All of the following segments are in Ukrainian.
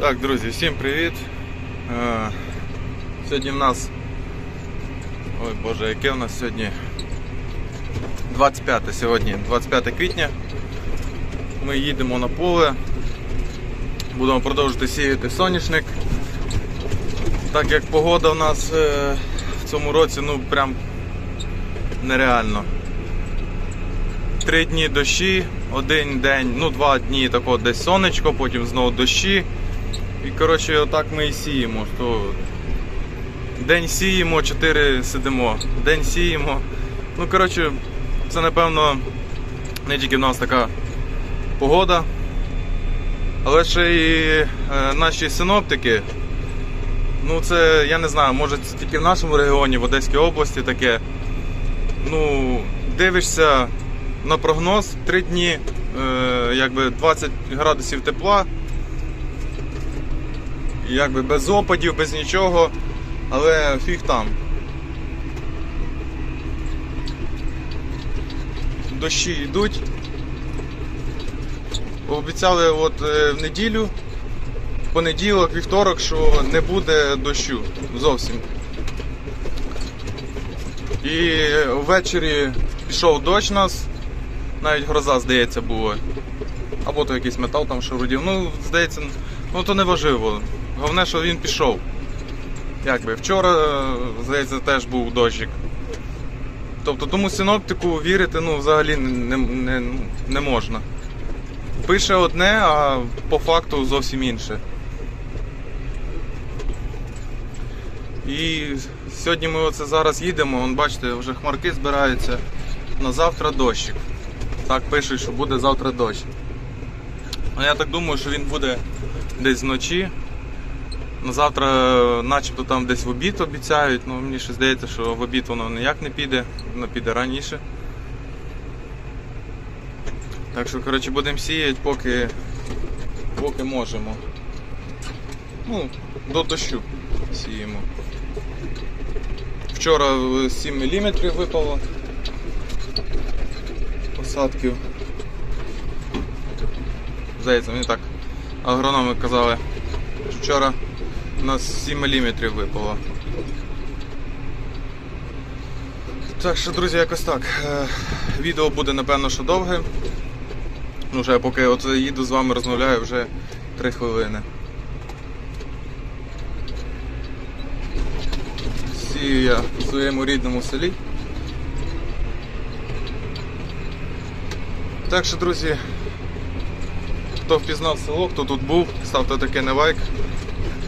Так, друзі, всім привіт. Е, Сьогодні в нас. Ой Боже, яке у нас сьогодні? 25 сьогодні, 25 квітня. Ми їдемо на поле. Будемо продовжувати сіяти соняшник. Так як погода у нас е, в цьому році ну прям нереально. Три дні дощі, один день, ну два дні тако десь сонечко, потім знову дощі. І коротше, отак ми і сіємо. То день сіємо, чотири сидимо. День сіємо. Ну, коротше, це напевно не тільки в нас така погода, але ще і е, наші синоптики. Ну, це я не знаю, може це тільки в нашому регіоні, в Одеській області таке. Ну, дивишся на прогноз 3 дні, е, якби 20 градусів тепла. Якби без опадів, без нічого, але фіг там. Дощі йдуть. Обіцяли от е, в неділю, в понеділок, вівторок, що не буде дощу зовсім. І ввечері пішов дощ нас, навіть гроза, здається, була. Або то якийсь метал там шарудів. Ну, здається, ну то не важливо. Головне, що він пішов. Якби вчора, е, здається, теж був дощик. Тобто тому синоптику вірити ну, взагалі не, не, не можна. Пише одне, а по факту зовсім інше. І сьогодні ми оце зараз їдемо, вон, бачите, вже хмарки збираються. На завтра дощик. Так пишуть, що буде завтра дощ. Я так думаю, що він буде десь вночі. На завтра начебто там десь в обід обіцяють, ну мені ще здається, що в обід воно ніяк не піде, воно піде раніше. Так що, коротше, будемо сіяти, поки, поки можемо. Ну, до дощу сіємо. Вчора е, 7 мм випало посадків. Здається, мені так агрономи казали, що вчора у нас 7 мм випало. Так що, друзі, якось так. Е, Відео буде напевно що довге. Ну, вже поки от їду з вами розмовляю вже 3 хвилини. Сію я в своєму рідному селі. Так що, друзі, хто впізнав село, хто тут був, ставте таке не лайк.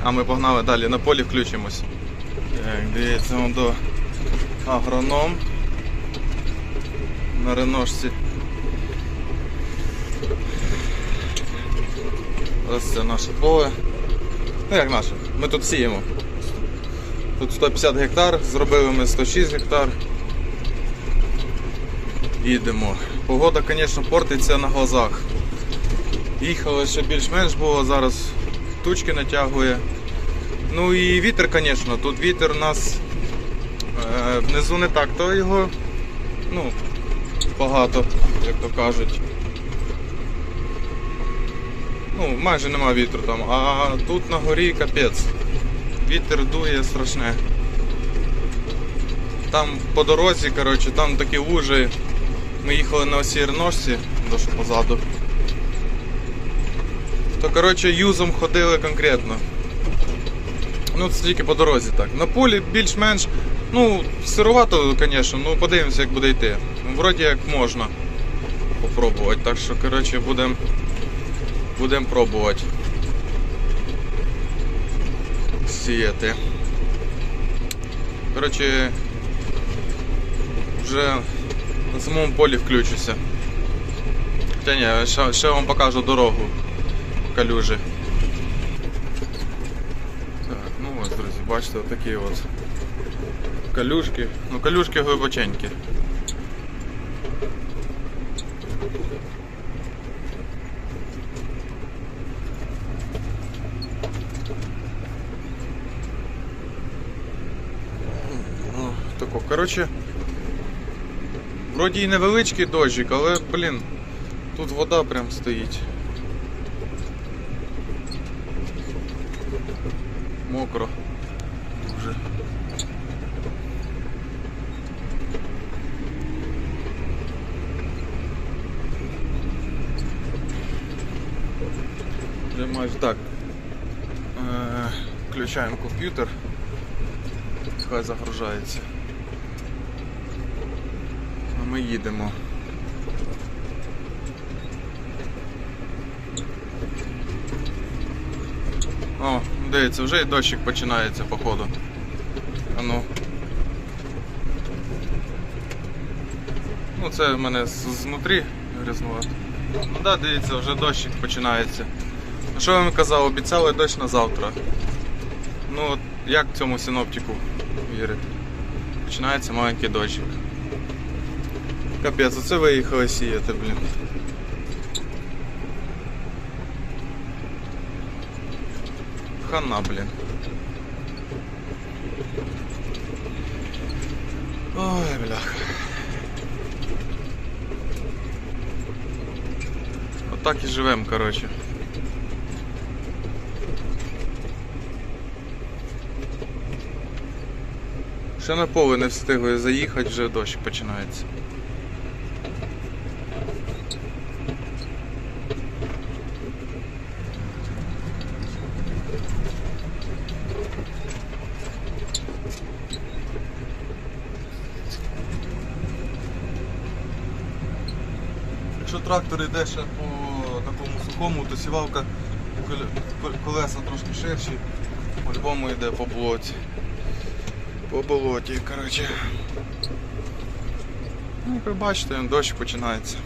А ми погнали далі на полі включимось. Так, дивіться вон до агроном на реношці. Ось це наше поле. Ну як наше? Ми тут сіємо. Тут 150 гектар, зробили ми 106 гектар. Їдемо. Погода, звісно, портиться на глазах. Їхали ще більш-менш було, зараз тучки натягує. Ну і вітер, звісно, тут вітер у нас е, внизу не так, то його ну, багато, як то кажуть. Ну, майже нема вітру там, а тут на горі капець. Вітер дує страшне. Там по дорозі, коротше, там такі лужі. Ми їхали на осі ножці, то що позаду. То коротше юзом ходили конкретно. Ну, це тільки по дорозі так. На полі більш-менш, ну, сировато, звісно, ну подивимося, як буде йти. Ну, вроді як можна попробувати. Так що, коротше, будемо будем пробувати. Сіяти. Коротше, вже на самому полі включуся. Хоча ні, ще, ще вам покажу дорогу калюжі. Так, ну ось, друзі, бачите, отакі от калюшки. Ну, калюшки глибоченькі. Ну, тако, коротше, вроді і невеличкий дощик, але, блін, тут вода прям стоїть. Мокро. Дуже. Майже так. Е, Включаємо комп'ютер. Хай загружається. А ми їдемо. Дивіться, вже і дощик починається, походу. А ну. Це в мене знутрі грязнувато. Ну да, дивіться, вже дощик починається. Ну, Що я вам казав, обіцяли дощ на завтра. Ну от як цьому синоптику вірити? Починається маленький дощик. Капець, оце виїхали сіяти, блін. Хана, блін. Ой, бляха. Отак і живем, коротше. Ще на поле не встигли заїхати, вже дощ починається. Якщо трактор йде ще по такому сухому, то сівалка колеса трошки ширші, по-любому йде по болоті. По болоті, коротше. Ну, як бачите, дощ починається.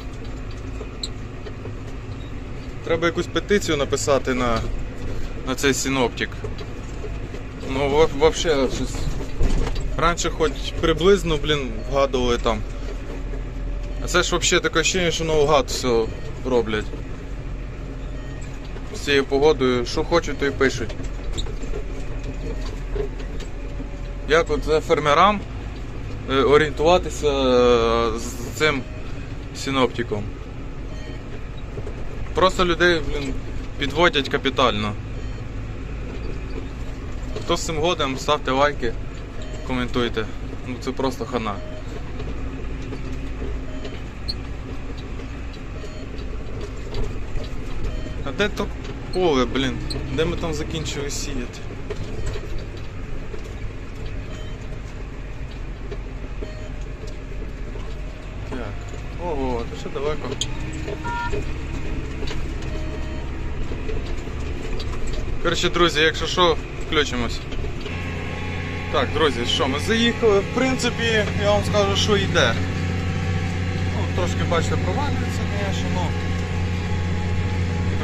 Треба якусь петицію написати на, на цей синоптик. Ну, вообще щось. Раніше хоч приблизно, блін, вгадували там. Це ж взагалі таке ощущення, що наугад все роблять. З цією погодою, що хочуть, то й пишуть. Як от фермерам е, орієнтуватися е, з цим синоптиком? Просто людей блін, підводять капітально. Хто з цим годом, ставте лайки, коментуйте. Ну це просто хана. А де то поле, блін? Де ми там закінчили сіяти? Так. Ого, це ще далеко. Коротше, друзі, якщо що, включимось. Так, друзі, що, ми заїхали, в принципі, я вам скажу, що йде. Ну, трошки бачите, провалюється, звісно, ну.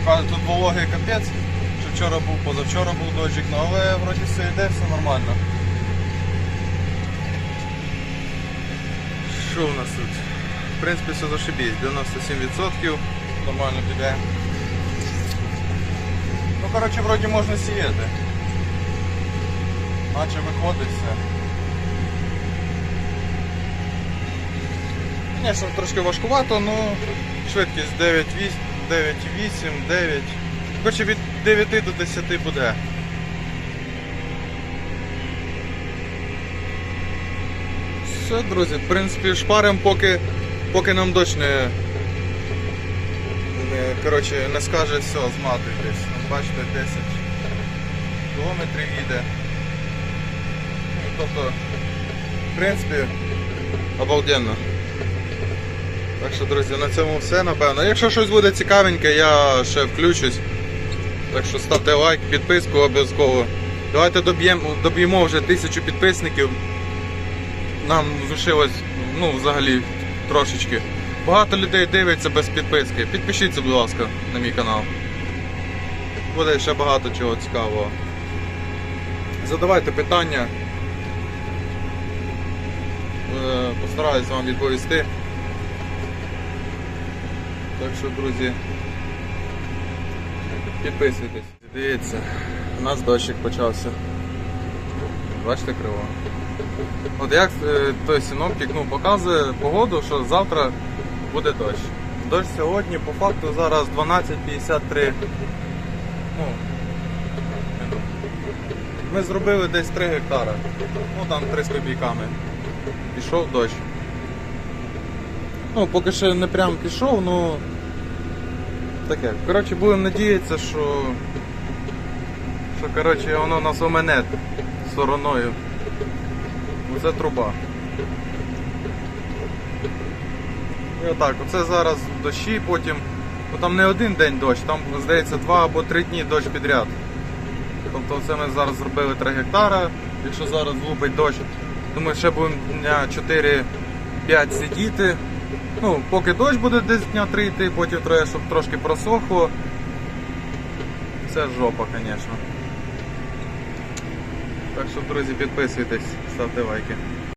Така тут вологий капець, що вчора був, позавчора був дощик, ну, але вроді все йде, все нормально. Що у нас тут? В принципі, все зашибісь, 97% нормально піде. Ну, коротше, вроді можна сіяти. Наче виходить все. Звісно, трошки важкувато, але швидкість 9,8, 9,8, 9. Коротше, від 9 до 10 буде. Все, друзі, в принципі, шпарим, поки, поки нам дощ не, не, коротше, не скаже все, зматуйтесь. Бачите, 10 кілометрів їде. Ну, Тобто, в принципі, обалденно. Так що, друзі, на цьому все, напевно. Якщо щось буде цікавеньке, я ще включусь. Так що ставте лайк, підписку обов'язково. Давайте доб'ємо вже тисячу підписників. Нам лишилось, ну, взагалі, трошечки. Багато людей дивиться без підписки. Підпишіться, будь ласка, на мій канал. Буде ще багато чого цікавого. Задавайте питання. Е, Постараюсь вам відповісти. Так що, друзі, підписуйтесь. Дивіться, у нас дощик почався. Бачите криво? От як е, той синоптик ну, показує погоду, що завтра буде дощ. Дощ сьогодні по факту зараз 12.53. Ну, ми зробили десь 3 гектара. Ну там 3 з копійками. Пішов дощ. Ну, поки ще не прям пішов, ну таке. Коротше, будемо надіятися, що. Що коротше воно нас омене стороною. Оце труба. І отак, оце зараз дощі, потім. Ну там не один день дощ, там здається два або три дні дощ підряд. Тобто це ми зараз зробили 3 гектара. Якщо зараз лупить дощ, думаю, ще будемо дня 4-5 сидіти. Ну, поки дощ буде десь дня 3 йти, потім треба, щоб трошки просохло. Це жопа, звісно. Так що, друзі, підписуйтесь, ставте лайки.